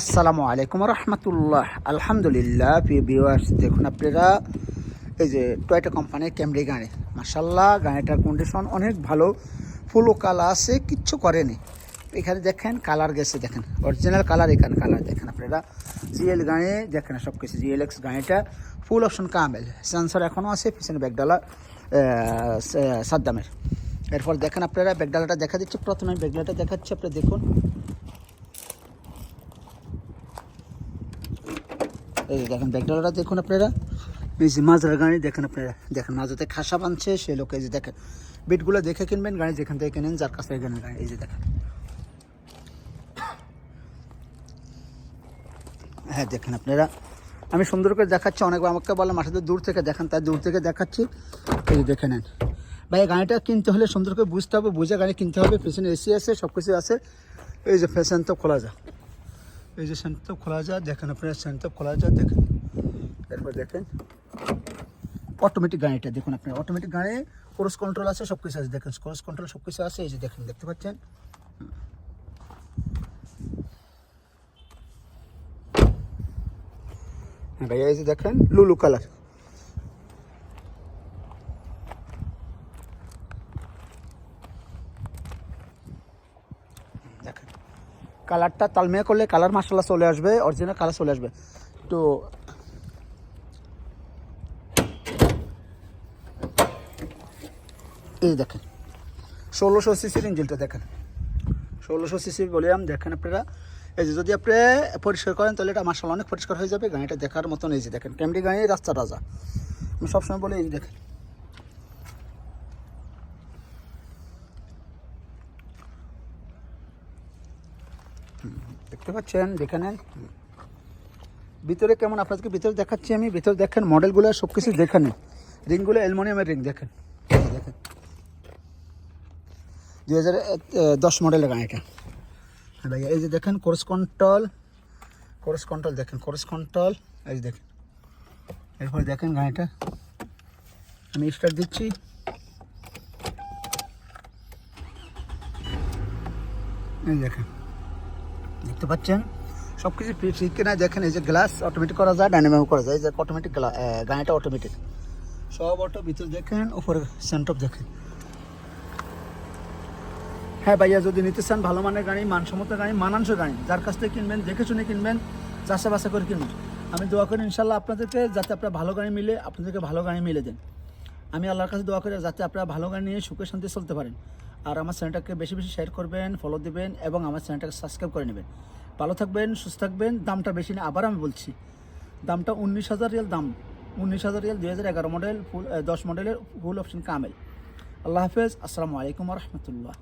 আসসালামু আলাইকুম রহমতুল্লাহ। আলহামদুলিল্লাহ, প্রিয় ভিউয়ার্স দেখুন আপনারা, এই যে টয়টা কোম্পানির ক্যামরি গাড়ি। মাসাল্লাহ গাড়িটার কন্ডিশন অনেক ভালো। ফুলও কালার আছে, কিচ্ছু করেনি এখানে দেখেন কালার গেছে, দেখেন। অরিজিনাল কালার এখানে কালার দেখেন আপনারা। জিএল গাড়ি, দেখেন সব কিছু জিএল এক্স গাড়িটা। ফুল অপশন কামেল সেন্সর এখনও আছে, পিছনে ব্যাগডালা সাদ্দামের। এরপর দেখেন আপনারা ব্যাগডালাটা দেখা দিচ্ছে, প্রথমে ব্যাগডালাটা দেখাচ্ছে, আপনারা দেখুন। দেখেন ব্যাগডালাটা দেখুন আপনারা। এই যে মাঝের গাড়ি দেখেন আপনারা। দেখেন মাঝেতে খাসা বানছে সে লোক এই যে দেখেন বিটগুলো দেখে কিনবেন, গাড়ি যেখান থেকে কেনেন, যার কাছ কেনেন গাড়ি, এই যে দেখেন। হ্যাঁ দেখেন আপনারা। আমি সুন্দর করে দেখাচ্ছি অনেকবার আমাকে বললাম আসলে দূর থেকে দেখান, তাই দূর থেকে দেখাচ্ছি। এই দেখে নেন। ভাই গাড়িটা কিনতে হলে সুন্দর করে বুঝতে হবে, বুঝে গাড়ি কিনতে হবে, পেছনে এসি আছে সব কিছু আছে। এই যে ফ্যাশন তো খোলা যায়। এই যে সেন্ট খোলা যায়, দেখেন আপনারা সেন্টার খোলা যায়, দেখেন। এরপর দেখেন অটোমেটিক গাড়িটা, দেখুন আপনার অটোমেটিক গাড়ি ক্রস কন্ট্রোল আছে সব কিছু আছে, দেখেন ক্রস কন্ট্রোল সব কিছু আছে, এই যে দেখেন, দেখতে পাচ্ছেন? হ্যাঁ ভাইয়া, এই যে দেখেন লুলু কালার দেখেন কালারটা তালমেয়া করলে কালার মাসাল্লাহ চলে আসবে অরিজিনাল কালার চলে আসবে। তো এই দেখেন, ষোলোশো সিসির ইঞ্জিনটা দেখেন। ষোলোশো সিসি বললাম দেখেন আপনারা। এই যে যদি আপনি পরিষ্কার করেন, তাহলে এটা মাসাল অনেক পরিষ্কার হয়ে যাবে। গাড়িটা দেখার মতন এই যে দেখেন ক্যামরি গাড়ি, রাস্তা রাজা। আমি সবসময় বলি এই দেখেন। দেখতে পাচ্ছেন দেখে নেন ভিতরে কেমন আপনাদেরকে ভিতরে দেখাচ্ছি আমি। ভিতরে দেখেন মডেলগুলো সব কিছু দেখে নেন রিংগুলো অ্যালমোনিয়ামের রিং, দেখেন। দেখেন। দু হাজার দশ মডেলের গাড়িটা হ্যাঁ ভাইয়া, এই যে দেখেন কোর্স কন্ট্রোল কোর্স কন্ট্রোল দেখেন, কোর্স কন্ট্রোল, এই যে দেখেন। এরপরে দেখেন গাড়িটা আমি স্টার্ট দিচ্ছি। এই দেখেন। দেখতে পাচ্ছেন? সব কিছু ঠিক কিনা দেখেন, এই যে গ্লাস অটোমেটিক করা যায় ডাইনামিক করা যায় যে অটোমেটিক গাড়িটা অটোমেটিক সব অটো ভিতরে দেখেন, উপরে সেন্টপ দেখেন। হ্যাঁ ভাইয়া, যদি নিতে চান ভালো মানের গাড়ি, মানসম্মত গাড়ি মানাংশ গাড়ি, যার কাছ থেকে কিনবেন, দেখে শুনে কিনবেন, চাষা বাসা করে কিনবেন। আমি দোয়া করি ইনশাল্লাহ আপনাদেরকে যাতে আপনার ভালো গাড়ি মিলে, আপনাদেরকে ভালো গাড়ি মিলে দেন। আমি আল্লাহর কাছে দোয়া করি যাতে আপনারা ভালো গাড়ি নিয়ে সুখে শান্তি চলতে পারেন। আর আমার চ্যানেলটাকে বেশি বেশি শেয়ার করবেন ফলো দেবেন এবং আমার চ্যানেলটাকে সাবস্ক্রাইব করে নেবেন। ভালো থাকবেন, সুস্থ থাকবেন। দামটা বেশি না, আবার আমি বলছি। দামটা উনিশ হাজার রিয়াল দাম। উনিশ হাজার রিয়াল দুই হাজার এগারো মডেল ফুল দশ মডেলের ফুল অপশন কামেল। আল্লাহ হাফেজ। আসসালামু আলাইকুম রহমতুল্লাহ।